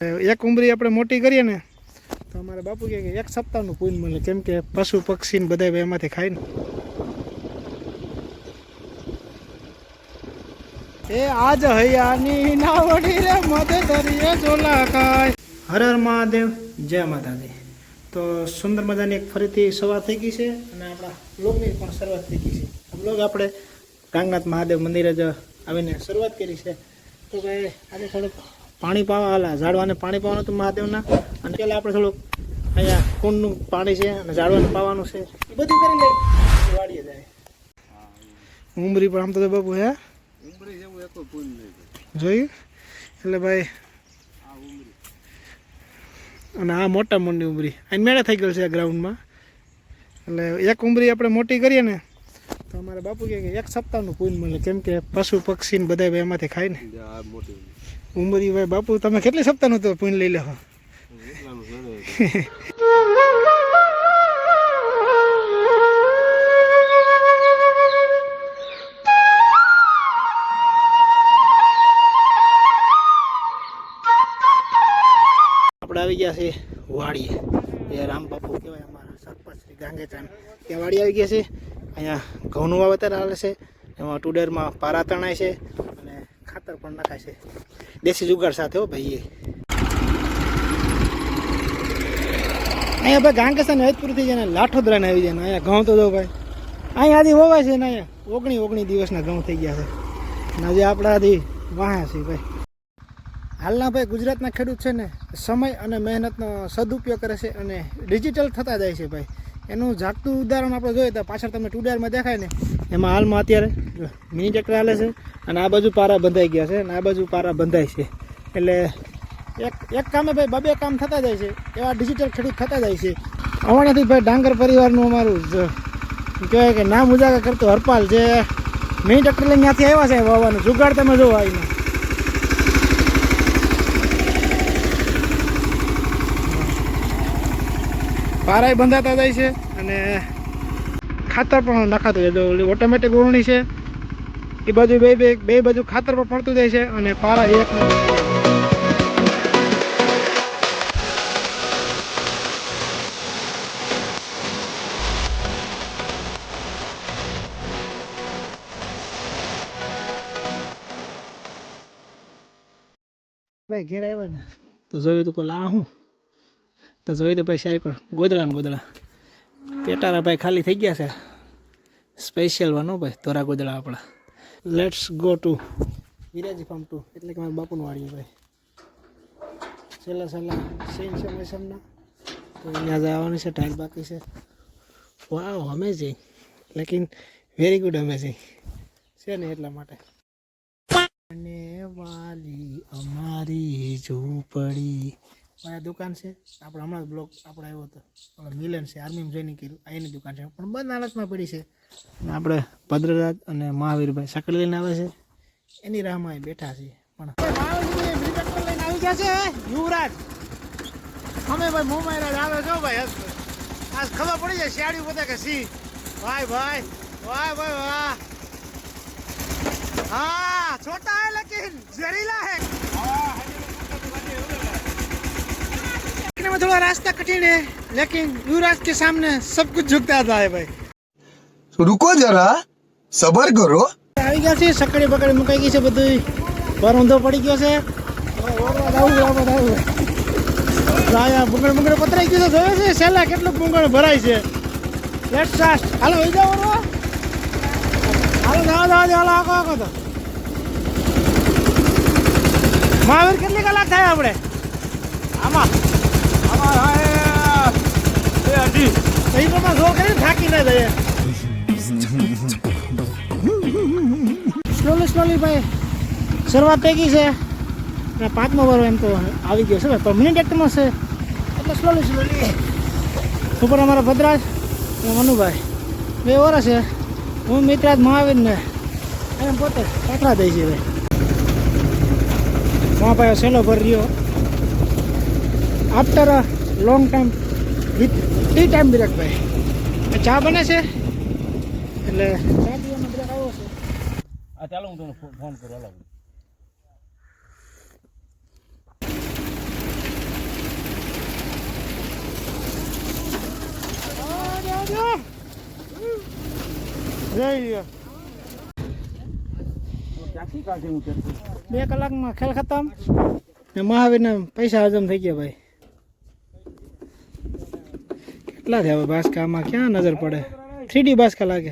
એક ઉંમરી આપણે મોટી કરીએ ને, તો અમારા બાપુ કહે કે એક સપ્તાહનું પૂન મળે. કેમ કે પશુ પક્ષી ને બધા એમાંથી ખાય ને. એ આજ હૈયાની નાવડી રે, મધે દરિયે જોલા કાય હર હર મહાદેવ, જય માતાજી. તો સુંદર મજાની એક ફરીથી સવાર થઈ ગઈ છે અને આપણા બ્લોગની પણ શરૂઆત થઈ ગઈ છે. બ્લોગ આપણે ગાંગનાથ મહાદેવ મંદિરે જ આવીને શરૂઆત કરી છે. તો ભાઈ, આજે થોડુંક પાણી પાવા હાલા ઝાડવાને પાણી પાવાનું હતું મહાદેવના. અને પેલા આપણે થોડુંક અહીંયા કુંડનું પાણી છે અને ઝાડવાને પાવાનું છે. એ બધું કરી લઈ વાડીએ જાય. ઉમરી પણ આમ તો બાપુ હે? જોયું? એટલે ભાઈ અને આ મોટા મનની ઉમરી. અહીં મેળા થઈ ગયેલ છે આ ગ્રાઉન્ડમાં. એટલે એક ઉમરી આપણે મોટી કરીએ ને તો અમારા બાપુ કહે કે એક સપ્તાહનું પૂન મળે. કેમ કે પશુ પક્ષી ને બધા એમાંથી ખાય ને. ઉમરી. ભાઈ બાપુ, તમે કેટલી સપ્તાહનું તો પૂન લઈ લો આપણે આવી ગયા છે વાડીએ. એ રામ બાપુ કહેવાય અમારા સરપંચ શ્રી ગાંગેચાન ત્યાં વાડી આવી ગયા છે અહીંયા ઘઉંનું વાવેતર આવે છે. એમાં ટુડરમાં પારા તણાય છે. ખાતર પણ નખાય છે દેશી જુગાડ સાથે હો ભાઈ એ. અહીંયા ભાઈ થઈ જાય લાઠો લાઠોદરાને આવી જાય અહીંયા ઘઉં તો દો ભાઈ. અહીંયા આથી હોવાય છે ને અહીંયા. ઓગણી ઓગણી દિવસના ઘઉં થઈ ગયા છે. અને હજી આપણા આથી વાહ્યા છે ભાઈ. હાલના ભાઈ ગુજરાતના ખેડૂત છે ને સમય અને મહેનતનો સદુપયોગ કરે છે અને ડિજિટલ થતા જાય છે ભાઈ. એનું જાગતું ઉદાહરણ આપણે જોઈએ તો પાછળ તમે ટુડારમાં દેખાય ને. એમાં હાલમાં અત્યારે મિની ટ્રેક્ટર હાલે છે અને આ બાજુ પારા બંધાઈ ગયા છે અને આ બાજુ પારા બંધાય છે. એટલે એક એક કામે ભાઈ બબે કામ થતા જાય છે, એવા ડિજિટલ ખેડૂત થતા જાય છે. અવાણ્યાથી ભાઈ ડાંગર પરિવારનું અમારું કહેવાય કે નામ ઉજાગર કરતો હરપાલ જે મિની ટ્રેક્ટર લઈને ત્યાંથી આવ્યા છે વાવવાનું. જુગાડ તમે જોવો આવીને પારાય બંધાતા જાય છે અને ખાતર પણ નખાતું જાય એટલે ઓટોમેટિક ઓળણી છે એ બાજુ બે બે બે બાજુ ખાતર પણ પડતું જાય છે અને પારા એક ભાઈ ઘેર આવ્યા ને? તો જોયું તો પેલા આ હું? તો જોયું તો પછી સાહેબ ગોદડા ને ગોદડા. પેટારા ભાઈ ખાલી થઈ ગયા છે. સ્પેશિયલ વાનો ભાઈ તોરા ગોદડા આપણા. Let's go to Viraji farm to એટલે કે મારા બાપુનું વાડીએ ભાઈ. છેલ્લા છેલ્લા સેમ સમય સમના તો અહીંયા જવાની છે, ટાઈમ બાકી છે. વાવ અમેઝિંગ લેકિન વેરી ગુડ અમેઝિંગ છે ને એટલા માટે. અને વાલી અમારી ઝૂંપડી મારા દુકાન છે. આપણે હમણાં જ બ્લોક આપણે આવ્યો હતો. મિલન છે, આર્મીમાં જોઈને કર્યું આ એની દુકાન છે. પણ બંધ હાલતમાં પડી છે. અને આપણે ભદ્રરાજ અને મહાવીરભાઈ સકડી લઈને આવે છે. એની રાહમાં એ બેઠા છીએ પણ લઈને આવી ગયા છે. યુવરાજ. અમે ભાઈ મુંબઈ રાજ આવે છો ભાઈ આજ ખબર પડી જાય શિયાળી બધા કે સી. ભાઈ ભાઈ વાહ ભાઈ, વાહ. હા, છોટા હે લેકિન. જરીલા હે. में थोड़ा रास्ता कठिन है लेकिन युवराज के सामने सब कुछ झुकता था है भाई रुको जरा सबर करो આવી ગયા છે સકડી બકડી મુકાઈ ગઈ છે બધું બરોંધો પડી ગયો છે રાયા બુંગળ બુંગળ પતરાઈ ગયું છે જોયો છે છેલ્લા કેટલું બુંગળ ભરાય છે લેટ સાસ્ટ હાલો વહી જાઓ રો હાલો જાઓ જાઓ જાઓ હાલો આખો આખો તો મહાવીર કેટલી કલાક થાય આપણે આમાં આમાં પ્રમાણે જો કરીને થાકી ના જાય. સ્લોલી સ્લોલી ભાઈ, શરૂઆત થઈ ગઈ છે. અને પાંચમો વારો એમ તો આવી ગયો છે ભાઈ પણ મિનિટ એકમાં છે. એટલે સ્લોલી સ્લોલી. ઉપર અમારા ભદ્રાજ અને મનુભાઈ. બે વર્ષ છે. હું, મિત્રાજ મહાવીર ને એમ પોતે કાકડા દઈ છે ભાઈ. મહાભાઈઓ સેલો ભર રહ્યો. After long time with tea time break ભાઈ. ચા બને છે? એટલે ચા પીવાનો બ્રેક આવ્યો છે આ ચાલો હું તમને ફોન કરું હાલો. બે કલાકમાં ખેલ ખતમ. ને મહાવીરને પૈસા હજમ થઈ ગયા ભાઈ. કેટલા થયા ભાઈ બાસકા? ક્યાં નજર પડે? થ્રી ડી બાસકા લાગે.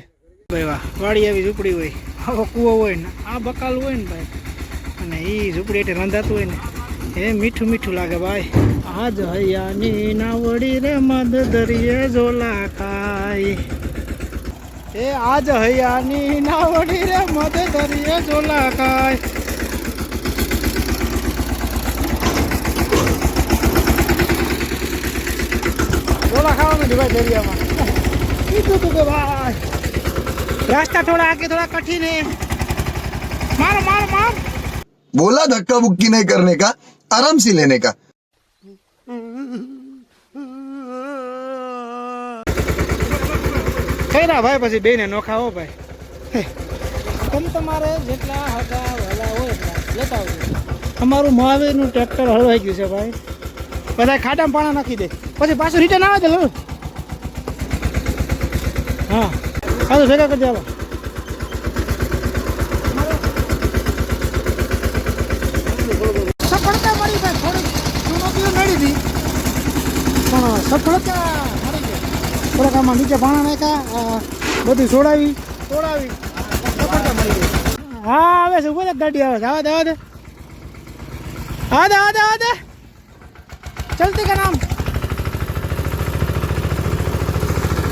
ભાઈ, વાહ. વાડી આવી ઝૂંપડી હોય. આવો કૂવો હોય ને, આ બકાલ હોય ને ભાઈ. અને એ ઝૂંપડી એટલે રંધાતું હોય ને. એ મીઠું મીઠું લાગે ભાઈ. આજ હૈયાની નાવડી રે મદ દરિયે ઝોલા ખાય એ આજ હૈયાની નાવડી રે મદ દરિયે ઝોલા ખાય ભાઈ દરિયામાં. કીધું તું કે ભાઈ. રાસ્તા થોડા આગે થોડા કઠિન હે. મારો મારો માર. બોલા ધક્કા મુક્કી નહીં કરને કા? આરામ સી લેને કા? ખરા ભાઈ પછી બેને નોખા હો ભાઈ. તમે તમારે જેટલા હતા વહેલા હોય એટલા લેતા આવજો. અમારું મહાવીરનું ટ્રેક્ટર હળવાઈ ગયું છે ભાઈ. બધા ખાડામાં પાણા નાખી દે. પછી પાછું રિટર્ન આવે તો कल से कर दिया थोड़ा काम नीचे भाणा ना का बधु छोड़ी हाँ आवे से गाड़ी आवे आवा दे आवा दे चलते का नाम